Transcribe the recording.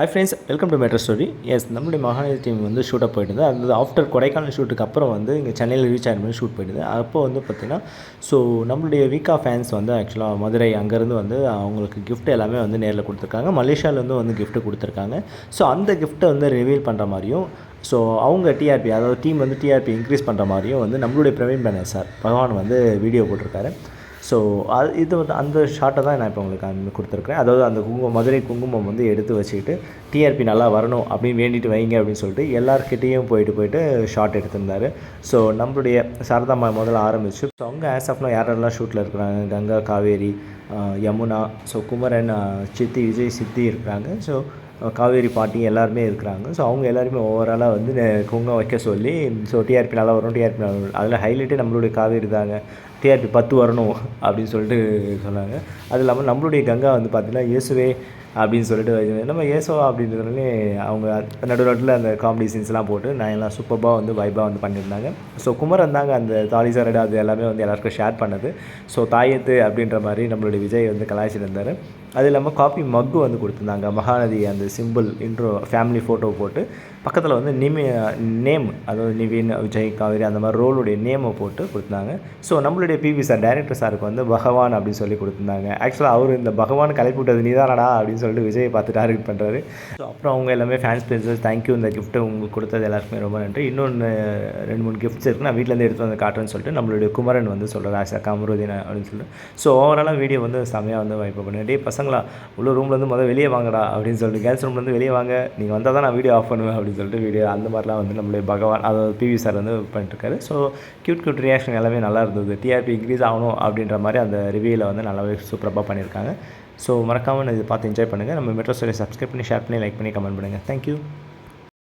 Hi friends welcome to matter story yes நம்மளுடைய Mahanadhi team வந்து ஷூட்டாக போயிட்டு அது ஆஃப்டர் கொடைக்கானல் ஷூட்டுக்கு அப்புறம் வந்து இங்கே சென்னையில் ரீச் ஆகிருமே ஷூட் போயிடுது அப்போ வந்து பார்த்திங்கன்னா ஸோ நம்மளுடைய வீக்கா ஃபேன்ஸ் வந்து ஆக்சுவலாக மதுரை அங்கேருந்து வந்து அவங்களுக்கு கிஃப்ட் எல்லாமே வந்து நேரில் கொடுத்துருக்காங்க. மலேசியாவிலேருந்து வந்து கிஃப்ட்டு கொடுத்துருக்காங்க. ஸோ அந்த கிஃப்ட்டை வந்து ரிவீல் பண்ணுற மாதிரியும் ஸோ அவங்க டிஆர்பி அதாவது டீம் வந்து டிஆர்பி இன்க்ரீஸ் பண்ணுற மாதிரியும் வந்து நம்மளுடைய பிரவீன் பேனர் சார் பகவான் வந்து வீடியோ போட்டிருக்காரு. ஸோ அது இது வந்து அந்த ஷார்ட்டை தான் நான் இப்போ உங்களுக்கு அந்த கொடுத்துருக்கேன் அதாவது அந்த குங்குமம் மதுரை குங்குமம் வந்து எடுத்து வச்சுக்கிட்டு டிஆர்பி நல்லா வரணும் அப்படின்னு வேண்டிட்டு வைங்க அப்படின்னு சொல்லிட்டு எல்லாருக்கிட்டேயும் போயிட்டு போயிட்டு ஷார்ட் எடுத்திருந்தார். ஸோ நம்மளுடைய சாரதாம்மா முதல்ல ஆரம்பிச்சு ஸோ அவங்க ஆஸ் ஆஃப்னா யாரெல்லாம் ஷூட்டில் இருக்கிறாங்க? கங்கா காவேரி யமுனா ஸோ குமரன் சித்தி விஜய் சித்தி இருக்கிறாங்க. ஸோ காவேரி பாட்டி எல்லாருமே இருக்கிறாங்க. ஸோ அவங்க எல்லாருமே ஓவராலாக வந்து குங்கம் வைக்க சொல்லி ஸோ டிஆர்பி நல்லா வரும் டிஆர்பி நல்லா வரும். அதில் ஹைலைட்டே நம்மளுடைய காவேரி தாங்க. டிஆர்பி பத்து வரணும் அப்படின்னு சொல்லிட்டு சொன்னாங்க. அது இல்லாமல் நம்மளுடைய கங்கா வந்து பார்த்திங்கன்னா இயேசுவே அப்படின்னு சொல்லிட்டு நம்ம இயேசுவா அப்படின்றதுனாலே அவங்க நடு நடுவில் அந்த காமெடி சீன்ஸ்லாம் போட்டு நான் எல்லாம் சூப்பராக வந்து வைபாக வந்து பண்ணியிருந்தாங்க. ஸோ குமரன் தாங்க அந்த தாலி சரடு அது எல்லாமே வந்து எல்லாருக்கும் ஷேர் பண்ணது. ஸோ தாயத்து அப்படின்ற மாதிரி நம்மளுடைய விஜய் வந்து கலாய்ச்சிருந்தார் அது இல்லாமல் காப்பி மக்கு வந்து கொடுத்துருந்தாங்க. மகாநதி அந்த சிம்பிள் இன்ட்ரோ ஃபேமிலி ஃபோட்டோ போட்டு பக்கத்தில் வந்து நிமி நேம் அதாவது நிவின் விஜய் காவேரி அந்த மாதிரி ரோலுடைய நேமை போட்டு கொடுத்தாங்க ஸோ நம்மளுடைய பிவி சார் டைரக்டர் சாருக்கு வந்து பகவான் அப்படின்னு சொல்லி கொடுத்துருந்தாங்க. ஆக்சுவலாக அவர் இந்த பகவான் கலைப்பு விட்டது நீதானடா அப்படின்னு சொல்லிட்டு விஜயை பார்த்து டார்கெட் பண்ணுறாரு ஸோ அப்புறம் அவங்க எல்லாமே ஃபேன்ஸ் பேசஸ் தேங்க்யூ இந்த கிஃப்ட்டை உங்களுக்கு கொடுத்தது எல்லாருக்குமே ரொம்ப நன்றி. இன்னொன்று ரெண்டு மூணு கிஃப்ட்ஸ் இருக்குது நான் வீட்டிலேருந்து எடுத்து வந்து காட்டுறேன்னு சொல்லிட்டு நம்மளுடைய குமரன் வந்து சொல்கிறார் ஆஷா கமருதீன் அப்படின்னு சொல்லிட்டு. ஸோ ஓவராலாக வீடியோ வந்து செமையாக வந்து வாய்ப்பு பண்ணேன் டே பசங்களா உள்ள ரூம்லேருந்து முதல் வெளியே வாங்கடா அப்படின்னு சொல்லிட்டு கேர்ள்ஸ் ரூம்லேருந்து வெளியே வாங்க நீங்கள் வந்தால் தான் நான் வீடியோ ஆஃப் பண்ணுவேன் அப்படின்னு சொல்லிட்டு வீடியோ அந்த மாதிரிலாம் வந்து நம்மளுடைய பகவான் அதாவது பிவி சார் வந்து பண்ணிட்டுருக்காரு ஸோ க்யூட் க்யூட் ரியாக்ஷன் எல்லாமே நல்லா இருந்தது. டிஆர்பி இன்க்ரீஸ் ஆகணும் அப்படின்ற மாதிரி அந்த ரிவியூவில் வந்து நல்லாவே சூப்பராக பண்ணியிருக்காங்க. ஸோ மறக்காமல் இதை பார்த்து என்ஜாய் பண்ணுங்கள் நம்ம மெட்ரோ ஸ்டோரியை சப்ஸ்கிரைப் பண்ணி ஷேர் பண்ணி லைக் பண்ணி கமெண்ட் பண்ணுங்கள் தேங்க்யூ